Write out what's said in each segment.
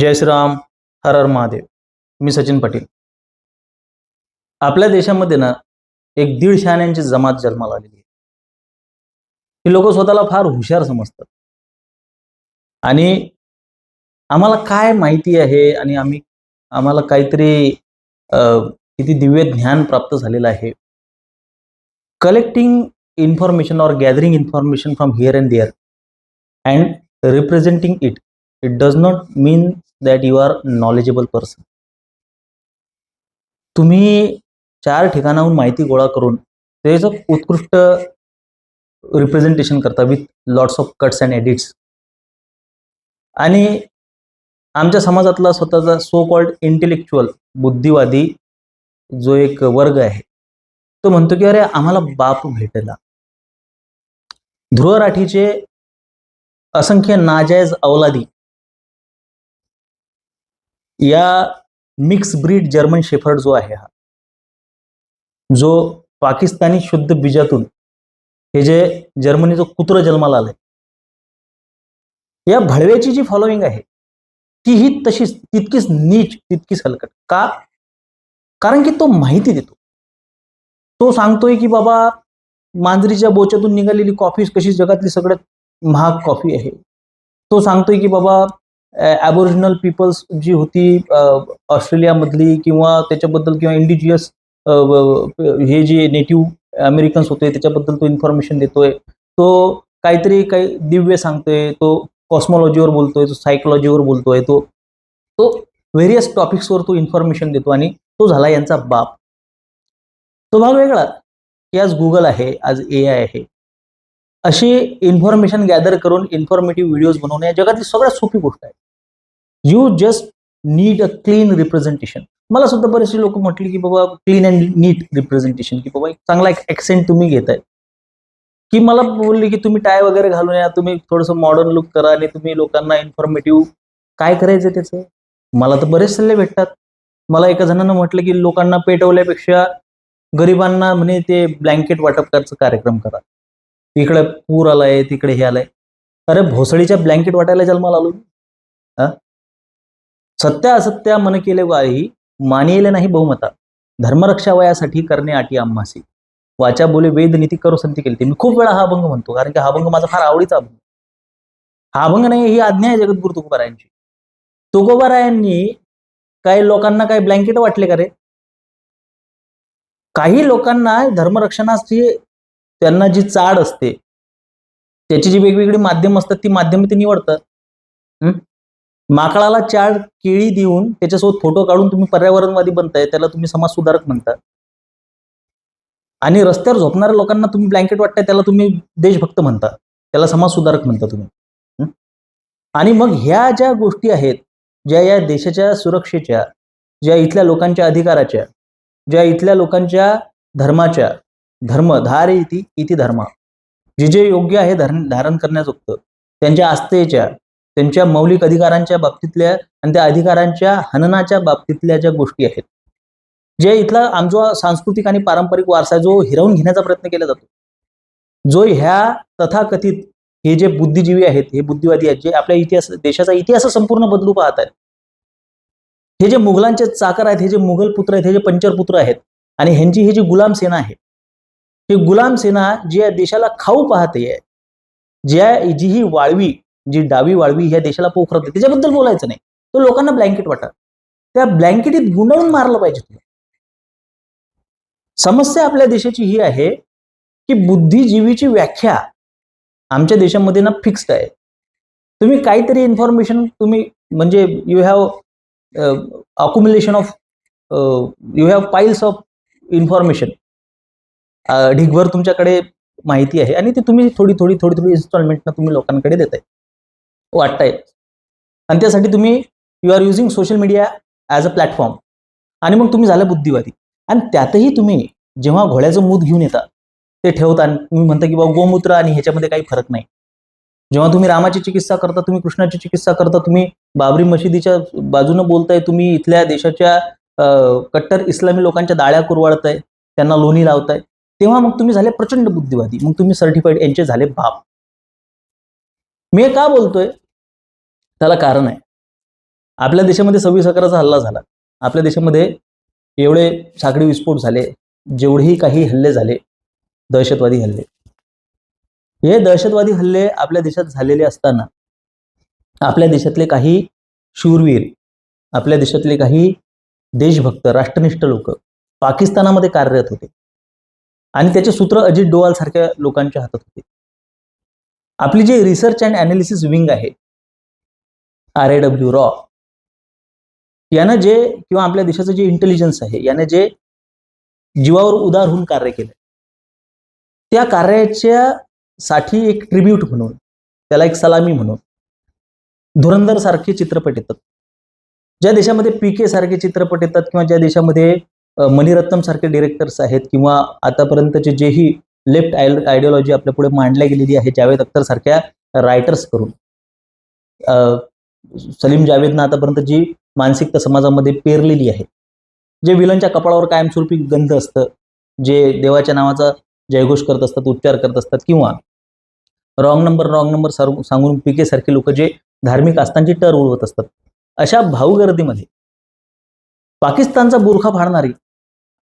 जय श्रीराम हर हर महादेव मी सचिन पाटील. आपल्या देशामध्ये ना एक दीड शहाण्यांची जमात जन्माला आलेली आहे. ही लोक स्वतःला फार हुशार समजतात. आणि आम्हाला काय माहिती आहे आणि आम्ही आम्हाला काहीतरी किती दिव्य ज्ञान प्राप्त झालेलं आहे? Collecting information or gathering information from here and there and representing it it does not mean that you are knowledgeable person तुम्ही चार ठिकाणाहून माहिती गोळा करून त्याचं उत्कृष्ट रिप्रेझेंटेशन करता with lots of cuts and edits आणि आमच्या समाजातला स्वतःचा सो कॉल्ड इंटेलेक्च्युअल बुद्धिवादी जो एक वर्ग आहे तो म्हणतो की अरे आम्हाला बाप भेटला. ध्रुव राठीचे असंख्य नाजायज अवलादी या मिक्स ब्रीड जर्मन शेफर्ड जो आहे हा जो पाकिस्तानी शुद्ध बीजातून हे जे जर्मनीचं कुत्र जन्माला आलंय या भळव्याची जी फॉलोईंग आहे तीही तशीच तितकीच नीच तितकीच हलकट. का? कारण की तो माहिती देतो. तो सांगतोय की बाबा मांजरीच्या बोच्यातून निघालेली कॉफी कशी जगातली सगळ्यात महाग कॉफी आहे. तो सांगतोय की बाबा ॲबोरिजिनल पीपल्स जी होती ऑस्ट्रेलियामधली किंवा त्याच्याबद्दल किंवा इंडिजियस हे जे नेटिव्ह अमेरिकन्स होते त्याच्याबद्दल तो इन्फॉर्मेशन देतोय. तो काहीतरी काही दिव्य सांगतोय तो कॉस्मॉलॉजीवर बोलतोय तो सायकोलॉजीवर बोलतोय तो तो व्हेरियस टॉपिक्सवर तो इन्फॉर्मेशन देतो आणि तो झाला यांचा बाप. तो भाग वेगळा. की आज गुगल आहे आज ए आय आहे. अशी इन्फॉर्मेशन गॅदर करून इन्फॉर्मेटिव्ह व्हिडिओज बनवणे या जगातली सगळ्यात सोपी गोष्ट आहे. You just need a clean representation मला सुद्धा बरेचसे लोक म्हटले की बाबा क्लीन अँड नीट रिप्रेझेंटेशन की बाबा एक चांगला एक ॲक्सेंट तुम्ही घेताय. की मला बोलले की तुम्ही टाय वगैरे घालून या तुम्ही थोडंसं मॉडर्न लुक करा आणि तुम्ही लोकांना इन्फॉर्मेटिव्ह काय करायचं त्याचं? मला तर बरेच सल्ले भेटतात. मला एका जणानं म्हटलं की लोकांना पेटवल्यापेक्षा गरिबांना म्हणे ते ब्लँकेट वाटप करायचा कार्यक्रम करा. इकडे पूर आलाय तिकडे हे आलंय. अरे भोसडीच्या ब्लँकेट वाटायला जन्माला आलो हा? सत्य असत्या मन केले वाही मानिले नाही बहुमता. धर्मरक्षा वयासाठी करणे आटी आम्हासी. वाचा बोले वेद नीती करू संती केली. मी खूप वेळा हा अभंग म्हणतो कारण की हा अभंग माझा फार आवडीचा अभंग. हा अभंग नाही ही आज्ञा आहे जगद्गुरु तुकोबारायांची. तुकोबारायांनी काही लोकांना काही ब्लँकेट वाटले का रे? काही लोकांना धर्मरक्षणाची त्यांना जी चाड असते त्याची जी वेगवेगळी माध्यम असतात ती माध्यम ते निवडतात. माकडाला चार केळी देऊन त्याच्यासोबत फोटो काढून तुम्ही पर्यावरणवादी बनताय त्याला तुम्ही समाज सुधारक म्हणता. आणि रस्त्यावर झोपणाऱ्या लोकांना तुम्ही ब्लँकेट वाटताय त्याला तुम्ही देशभक्त म्हणता. त्याला समाज सुधारक म्हणता तुम्ही. आणि मग ह्या ज्या गोष्टी आहेत ज्या या देशाच्या सुरक्षेच्या ज्या इथल्या लोकांच्या अधिकाराच्या ज्या इथल्या लोकांच्या धर्माच्या धर्म धार इति इति धर्म जे जे योग्य आहे धारण धारण करण्याजोगतं त्यांच्या आस्थेच्या त्यांच्या मौलिक अधिकारांच्या बाबतीतल्या आणि त्या अधिकारांच्या हननाच्या बाबतीतल्या ज्या गोष्टी आहेत. जे इथला आमचा सांस्कृतिक आणि पारंपरिक वारसा जो हिरावून घेण्याचा प्रयत्न केला जातो. जो ह्या तथाकथित हे जे बुद्धिजीवी आहेत हे बुद्धिवादी आहेत जे आपल्या इतिहास देशाचा इतिहास संपूर्ण बदलू पाहत आहेत. हे जे मुघलांचे चाकर आहेत हे जे मुघल पुत्र आहेत हे जे पंचर पुत्र आहेत आणि ह्यांची ही जी गुलाम सेना आहे ही गुलाम सेना जी या देशाला खाऊ पाहते ज्या जी ही वाळवी जी डावी वाळवी ह्या देशाला पोखरते त्याच्याबद्दल बोलायचं नाही. तो लोकांना ब्लँकेट वाटा. त्या ब्लँकेटीत गुंडाळून मारलं पाहिजे तुला समस्या आपल्या देशाची ही आहे की बुद्धिजीवीची व्याख्या आमच्या देशामध्ये ना फिक्स्ड आहे. तुम्ही काहीतरी इन्फॉर्मेशन तुम्ही म्हणजे you have accumulation of you have piles of information ढिगभर तुमच्याकडे माहिती आहे आणि ती तुम्ही थोडी थोडी थोडी थोडी इन्स्टॉलमेंटनं तुम्ही लोकांकडे देताय. वाटताय. आणि त्यासाठी तुम्ही you are using social media as a platform आणि मग तुम्ही झालं बुद्धिवादी. आणि त्यातही तुम्ही जेव्हा घोड्याचं मूत घेऊन येता ते ठेवता आणि तुम्ही म्हणता की बाबा गोमूत्र आणि ह्याच्यामध्ये काही फरक नाही. जेव्हा तुम्ही रामाची चिकित्सा करता तुम्ही कृष्णाची चिकित्सा करता तुम्ही बाबरी मशिदीच्या बाजूनं बोलताय तुम्ही इथल्या देशाच्या कट्टर इस्लामी लोकांच्या दाळ्या कुरवाळताय त्यांना लोणी लावताय तेव्हा मग तुम्ही झाले प्रचंड बुद्धिवादी. मग तुम्ही सर्टिफाईड यांचे झाले बाप. मी का बोलतोय? त्याला कारण आहे. आपल्या देशामध्ये सव्वीस अकराचा हल्ला झाला. आपल्या देशामध्ये एवढे साखळी विस्फोट झाले जेवढेही काही हल्ले झाले दहशतवादी हल्ले. हे दहशतवादी हल्ले आपल्या देशात झालेले असताना आपल्या देशातले काही शूरवीर आपल्या देशातले काही देशभक्त राष्ट्रनिष्ठ लोक पाकिस्तानामध्ये कार्यरत होते. आणि त्याचे सूत्र अजित डोवाल सारख्या लोकांच्या हातात होते. आपली जी रिसर्च अँड अनालिसिस विंग आहे आर ए डब्ल्यू रॉ. यानं जे किंवा आपल्या देशाचं जे इंटेलिजन्स आहे याने जे जीवावर उदार होऊन कार्य केलं त्या कार्याच्या साठी एक ट्रिब्यूट म्हणून त्याला एक सलामी म्हणून धुरंधर सारखे चित्रपट येतात. ज्या देशामध्ये पी के सारखे चित्रपट येतात किंवा ज्या देशामध्ये मणिरत्नम सारखे डिरेक्टर्स आहेत किंवा आतापर्यंतचे जेही लेफ्ट आयडिओलॉजी आपल्या पुढे मांडल्या गेलेली आहे जावेद अख्तर सारख्या रायटर्स करून अ, सलीम जावेदनं आतापर्यंत जी मानसिकता समाजामध्ये पेरलेली आहे जे विलनच्या कपाळावर कायमस्वरूपी गंध असतं जे देवाच्या नावाचा जयघोष करत असतात उच्चार करत असतात किंवा रॉंग नंबर रॉंग नंबर सांगून पिकेसारखे लोक जे धार्मिक आस्थांची टर उडवत असतात अशा भाऊगर्दीमध्ये पाकिस्तानचा बुरखा फाडणारी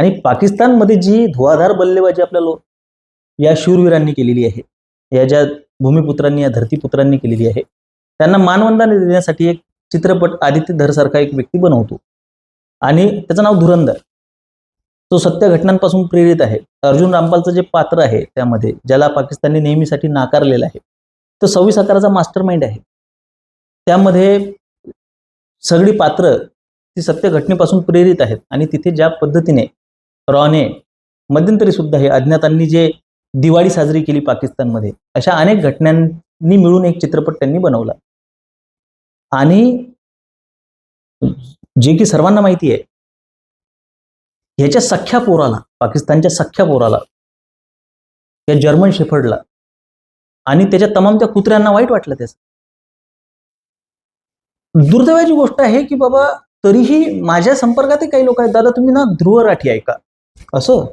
आणि पाकिस्तानमध्ये जी धुवाधार बल्लेबाजी आपल्या लो या शूरवीरांनी केलेली आहे या ज्या भूमिपुत्रांनी या धरतीपुत्रांनी केलेली आहे त्यांना मानवंदना देण्यासाठी एक चित्रपट आदित्य धरसारखा एक व्यक्ती बनवतो. आणि त्याचं नाव धुरंधर. तो सत्य घटनांपासून प्रेरित आहे. अर्जुन रामपालचं जे पात्र आहे त्यामध्ये ज्याला पाकिस्तानने नेहमीसाठी नाकारलेलं आहे तो सव्वीस आकाराचा मास्टर माइंड आहे. त्यामध्ये सगळी पात्र ती सत्य घटनेपासून प्रेरित आहेत आणि तिथे ज्या पद्धतीने रॉने मध्यंतरी सुद्धा हे अज्ञातांनी जे दिवाळी साजरी केली पाकिस्तानमध्ये अशा अनेक घटनांनी मिळून एक चित्रपट त्यांनी बनवला. आणि जे की सर्वांना माहिती आहे ह्याच्या सख्या पोराला पाकिस्तानच्या सख्या पोराला त्या जर्मन शेफर्डला आणि त्याच्या तमाम त्या कुत्र्यांना वाईट वाटलं त्याचं. दुर्दैवाची गोष्ट आहे की बाबा तरीही माझ्या संपर्कातही काही लोक आहेत. दादा तुम्ही ना ध्रुव राठी ऐका. असं?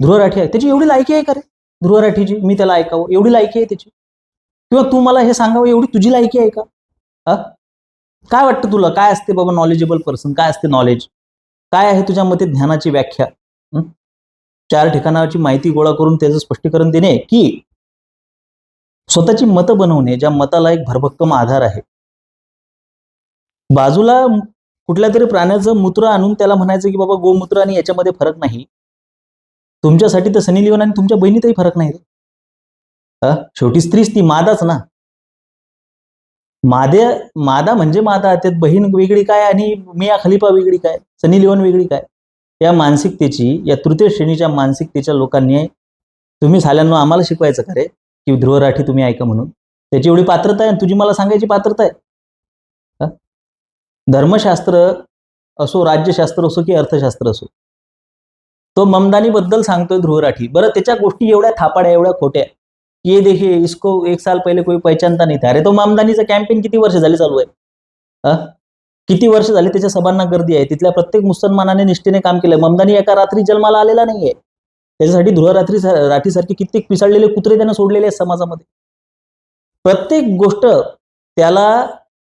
ध्रुव राठी आहे. त्याची एवढी लायकी आहे का रे? ध्रुव राठीची? मी त्याला ऐकावं. एवढी लायकी आहे त्याची? किंवा तू मला हे सांगावं? एवढी तुझी लायकी आहे का? हा? काय वाटतं तुला? काय असते बाबा नॉलेजेबल पर्सन काय असते नॉलेज काय आहे तुझ्या मते ज्ञानाची व्याख्या? चार ठिकाणाची माहिती गोळा करून त्याचं स्पष्टीकरण देणे की स्वतःची मतं बनवणे ज्या मताला एक भरभक्कम आधार आहे. बाजूला कुठल्या तरी प्राण्याचं मूत्र आणून त्याला म्हणायचं की बाबा गोमूत्र आणि याच्यामध्ये फरक नाही. तुमच्यासाठी तर सनी लिओन आणि तुमच्या बहिणीतही फरक नाही हा? शेवटी स्त्रीच ती मादाच ना. मादे मादा म्हणजे मादा त्यात बहीण वेगळी काय आणि मिया खलिफा वेगळी काय? सनी लिओन वेगळी काय? या मानसिकतेची या तृतीय श्रेणीच्या मानसिकतेच्या लोकांनी तुम्ही झाल्यानं आम्हाला शिकवायचं का रे? की ध्रुव राठी तुम्ही ऐका म्हणून. त्याची एवढी पात्रता आहे आणि तुझी मला सांगायची पात्रता आहे. धर्मशास्त्र असो राज्यशास्त्र असो की अर्थशास्त्र असो. तो ममदानीबद्दल सांगतोय ध्रुव राठी. बरं त्याच्या गोष्टी एवढ्या थापाड्या एवढ्या खोट्या. ये देखिए इसको एक साल पहिले कोई पहचानता नहीं था। अरे तो मामदानीचं कॅम्पेन किती वर्ष झाले चालू आहे? हा? किती वर्ष झाले त्याच्या सभांना गर्दी आहे? तिथल्या प्रत्येक मुसलमानाने निष्ठेने काम केलंय. ममदानी एका रात्री जन्माला आलेला नाहीये. त्याच्यासाठी धुळरात्री राठीसारखे कित्येक पिसाळलेले कुत्रे त्यांना सोडलेले आहेत समाजामध्ये. प्रत्येक गोष्ट त्याला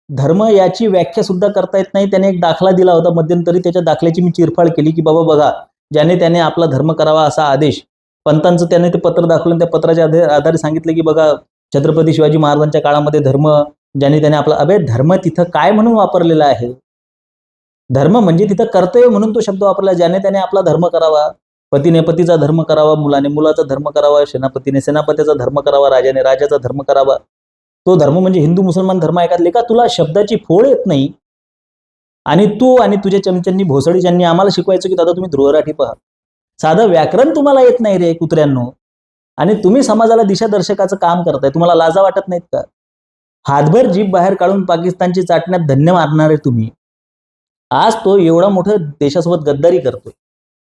धर्म याची व्याख्या सुद्धा करता येत नाही. त्याने एक दाखला दिला होता मध्यंतरी. त्याच्या दाखल्याची मी चिरफाड केली की बाबा बघा ज्याने त्याने आपला धर्म करावा असा आदेश पंतांचं त्याने ते पत्र दाखवलं त्या पत्राच्या आधारे आधारे सांगितलं की बघा छत्रपती शिवाजी महाराजांच्या काळामध्ये धर्म ज्याने त्याने आपला अबे धर्म तिथं काय म्हणून वापरलेला आहे? धर्म म्हणजे तिथं कर्तव्य म्हणून तो शब्द वापरला ज्याने त्याने आपला धर्म करावा. पतीने पतीचा धर्म करावा मुलाने मुलाचा धर्म करावा सेनापतीने सेनापतीचा धर्म करावा राजाने राजाचा धर्म करावा. तो धर्म म्हणजे हिंदू मुसलमान धर्म ऐकातले का? तुला शब्दाची फोड येत नाही. आणि तू आणि तुझ्या चमच्यांनी भोसडी ज्यांनी आम्हाला शिकवायचं की दादा तुम्ही ध्रुवराठी पहा. साधं व्याकरण तुम्हाला येत नाही रे कुत्र्यांनो. आणि तुम्ही समाजाला दिशादर्शकाचं काम करताय तुम्हाला लाजा वाटत नाहीत का? हातभर जीप बाहेर काढून पाकिस्तानची चाटण्यात धन्य मारणारे तुम्ही. आज तो एवढा मोठं देशासोबत गद्दारी करतोय.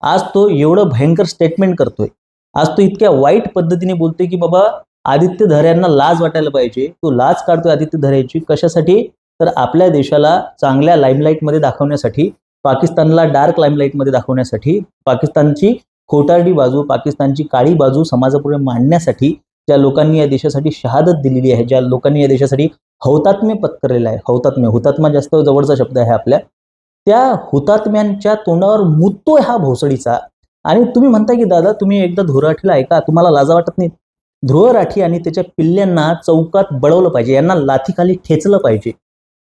आज तो एवढं भयंकर स्टेटमेंट करतोय. आज तो इतक्या वाईट पद्धतीने बोलतोय की बाबा आदित्य धऱ्यांना लाज वाटायला पाहिजे. तो लाज काढतोय आदित्य धऱ्याची कशासाठी? तर आपल्या देशाला चांगल्या लाईमलाईटमध्ये दाखवण्यासाठी. पाकिस्तानला डार्क लाईमलाईटमध्ये दाखवण्यासाठी पाकिस्तानची खोटारडी बाजू पाकिस्तानची काळी बाजू समाजापुढे मांडण्यासाठी ज्या लोकांनी या देशासाठी शहादत दिलेली आहे ज्या लोकांनी या देशासाठी हौतात्म्य पत्करलेलं आहे हौतात्म्य हुतात्मा जास्त जवळचा शब्द आहे आपल्या त्या हुतात्म्यांच्या तोंडावर मुतोय हा भोसडीचा. आणि तुम्ही म्हणता की दादा तुम्ही एकदा धुराठीला ऐका तुम्हाला लाजा वाटत नाही ध्रुव राठी आणि त्याच्या पिल्ल्यांना चौकात बळवलं पाहिजे यांना लाथीखाली ठेचलं पाहिजे.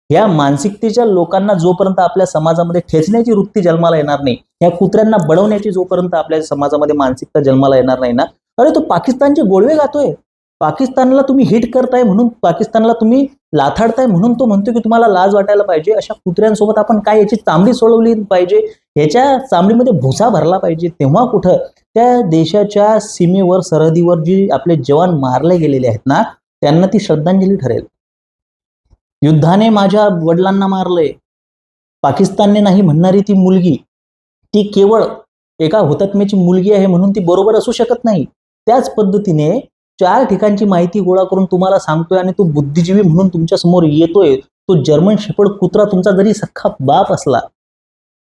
या मानसिकतेच्या लोकांना जोपर्यंत आपल्या समाजामध्ये ठेचण्याची वृत्ती जन्माला येणार नाही या कुत्र्यांना बडवण्याची जोपर्यंत आपल्या समाजामध्ये मानसिकता जन्माला येणार नाही ना अरे तो पाकिस्तानचे गोळवे गातोय पाकिस्तानला तुम्ही हिट करताय म्हणून पाकिस्तानला तुम्ही लाथाडताय म्हणून तो म्हणतो की तुम्हाला लाज वाटायला पाहिजे. अशा कुत्र्यांसोबत आपण काय याची चांबडी सोडवली पाहिजे? याच्या चांबडीमध्ये भुसा भरला पाहिजे. तेव्हा कुठं? त्या देशाच्या सीमेवर सरहदीवर जी आपले जवान मारले गेलेले आहेत ना त्यांना ती श्रद्धांजली ठरेल. युद्धाने माझ्या वडिलांना मारलंय. पाकिस्तानने नाही म्हणणारी ती मुलगी ती केवळ एका हुतात्म्याची मुलगी आहे म्हणून ती बरोबर असू शकत नाही. त्याच पद्धतीने चार ठिकाणची माहिती गोळा करून तुम्हाला सांगतोय आणि तो बुद्धिजीवी म्हणून तुमच्यासमोर येतोय तो जर्मन शेपड कुत्रा तुमचा जरी सख्खा बाप असला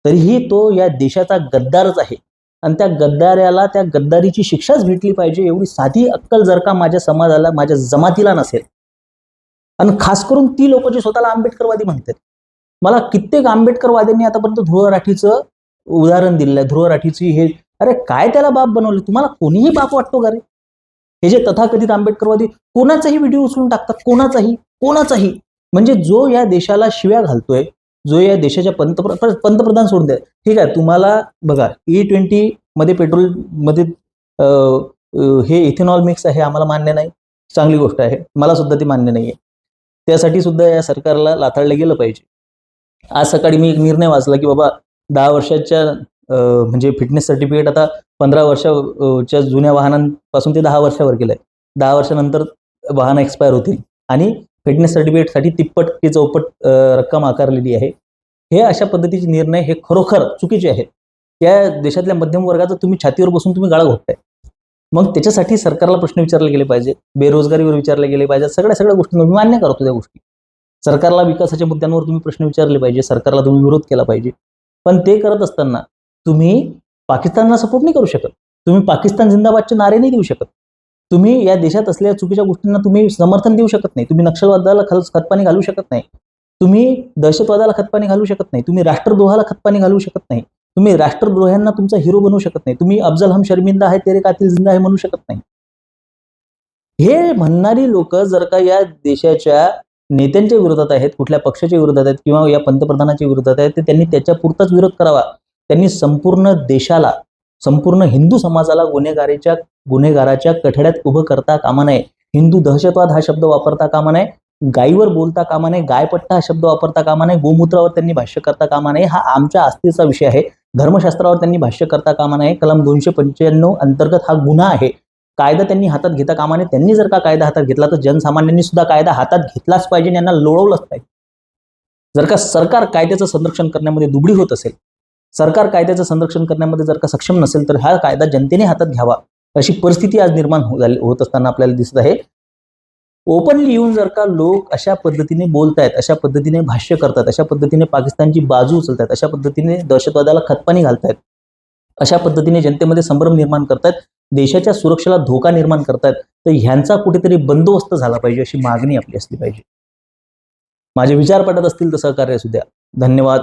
तरीही तो या देशाचा गद्दारच आहे. आणि त्या गद्दाऱ्याला त्या गद्दारीची शिक्षाच भेटली पाहिजे एवढी साधी अक्कल जर का माझ्या समाजाला माझ्या जमातीला नसेल. आणि खास करून ती लोक जी स्वतःला आंबेडकरवादी म्हणतात. मला कित्येक आंबेडकरवाद्यांनी आतापर्यंत ध्रुव राठीचं उदाहरण दिलेलं आहे. ध्रुव राठीची हे अरे काय त्याला बाप बनवलं? तुम्हाला कोणीही बाप वाटतो का रे? हे जे तथाकथित आंबेडकरवादी कोणाचाही व्हिडिओ उचलून टाकतात? कोणाचाही? कोणाचाही? म्हणजे जो या देशाला शिव्या घालतोय जो या देशाच्या पंतप्र पंतप्रधान सोडून द्या ठीक आहे तुम्हाला बघा e ई ट्वेंटी मध्ये पेट्रोलमध्ये हे इथेनॉल मिक्स आहे आम्हाला मान्य नाही. चांगली गोष्ट आहे. मला सुद्धा ती मान्य नाही आहे त्यासाठी सुद्धा या सरकारला लाथाडलं गेलं पाहिजे. आज सकाळी मी एक निर्णय वाचला की बाबा दहा वर्षाच्या म्हणजे फिटनेस सर्टिफिकेट आता पंधरा वर्षाच्या जुन्या वाहनांपासून ते दहा वर्षावर केलंय. दहा वर्षानंतर वाहनं एक्सपायर होतील. आणि फिटनेस सर्टिफिकेटसाठी तिप्पट की चौपट रक्कम आकारलेली आहे. हे अशा पद्धतीचे निर्णय हे खरोखर चुकीचे आहेत. या देशातल्या मध्यम वर्गाचं तुम्ही छातीवर बसून तुम्ही गाळा घोटताय. मग त्याच्यासाठी सरकारला प्रश्न विचारले गेले पाहिजे बेरोजगारीवर विचारले गेले पाहिजेत. सगळ्या सगळ्या गोष्टी मी मान्य करतो त्या गोष्टी. सरकारला विकासाच्या मुद्द्यांवर तुम्ही प्रश्न विचारले पाहिजे सरकारला तुम्ही विरोध केला पाहिजे. पण ते करत असताना तुम्ही पाकिस्तानला सपोर्ट नाही करू शकत. तुम्ही पाकिस्तान जिंदाबादचे नारे नाही देऊ शकत. तुम्ही या देशात असलेल्या चुकीच्या गोष्टींना तुम्ही समर्थन देऊ शकत नाही. तुम्ही नक्षलवादाला खल खतपाणी घालू शकत नाही. तुम्ही दहशतवादाला खतपाणी घालू शकत नाही. तुम्ही राष्ट्रद्रोहाला खतपाणी घालू शकत नाही. तुम्ही राष्ट्रद्रोह्यांना तुमचा हिरो बनवू शकत नाही. तुम्ही अफजल हम शर्मिंदा आहे तेरे कातील जिंदा आहे म्हणू शकत नाही. हे म्हणणारी लोक जर का या देशाच्या नेत्यांच्या विरोधात आहेत कुठल्या पक्षाच्या विरोधात आहेत किंवा या पंतप्रधानाच्या विरोधात आहेत ते त्यांनी त्याच्या पुरताच विरोध करावा. त्यांनी संपूर्ण देशाला संपूर्ण हिंदू समाजाला गुन्हेगारीच्या गुन्हेगाराच्या कठड्यात उभं करता कामा नये. हिंदू दहशतवाद हा शब्द वापरता कामा नये. गायीवर बोलता कामा नये. गायपट्टा हा शब्द वापरता कामा नये. गोमूत्रावर त्यांनी भाष्य करता कामा नये. हा आमच्या आस्थेचा विषय आहे. धर्मशास्त्रावर त्यांनी भाष्य करता कामा नये. कलम दोनशे पंच्याण्णव अंतर्गत हा गुन्हा आहे. कायदा त्यांनी हातात घेता कामा नये. त्यांनी जर का कायदा हातात घेतला तर जनसामान्यांनी सुद्धा कायदा हातात घेतलाच पाहिजे आणि यांना लोळवलंच पाहिजे. जर का सरकार कायद्याचं संरक्षण करण्यामध्ये दुबळी होत असेल सरकार कायद्याचं संरक्षण करण्यामध्ये जर का सक्षम नसेल तर हा कायदा जनतेने हातात घ्यावा. अशी परिस्थिती आज निर्माण हो- होत असताना आपल्याला दिसत आहे. ओपनली येऊन जर का लोक अशा पद्धतीने बोलतायत अशा पद्धतीने भाष्य करतात अशा पद्धतीने पाकिस्तानची बाजू उचलतात अशा पद्धतीने दहशतवादाला खतपाणी घालतायत अशा पद्धतीने जनतेमध्ये संभ्रम निर्माण करतायत देशाच्या सुरक्षेला धोका निर्माण करतायत तर ह्यांचा कुठेतरी बंदोबस्त झाला पाहिजे अशी मागणी आपली असली पाहिजे. माझे विचार पटत असतील तर सहकार्य असू द्या. धन्यवाद.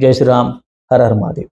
जय श्रीराम. हर हर महादेव.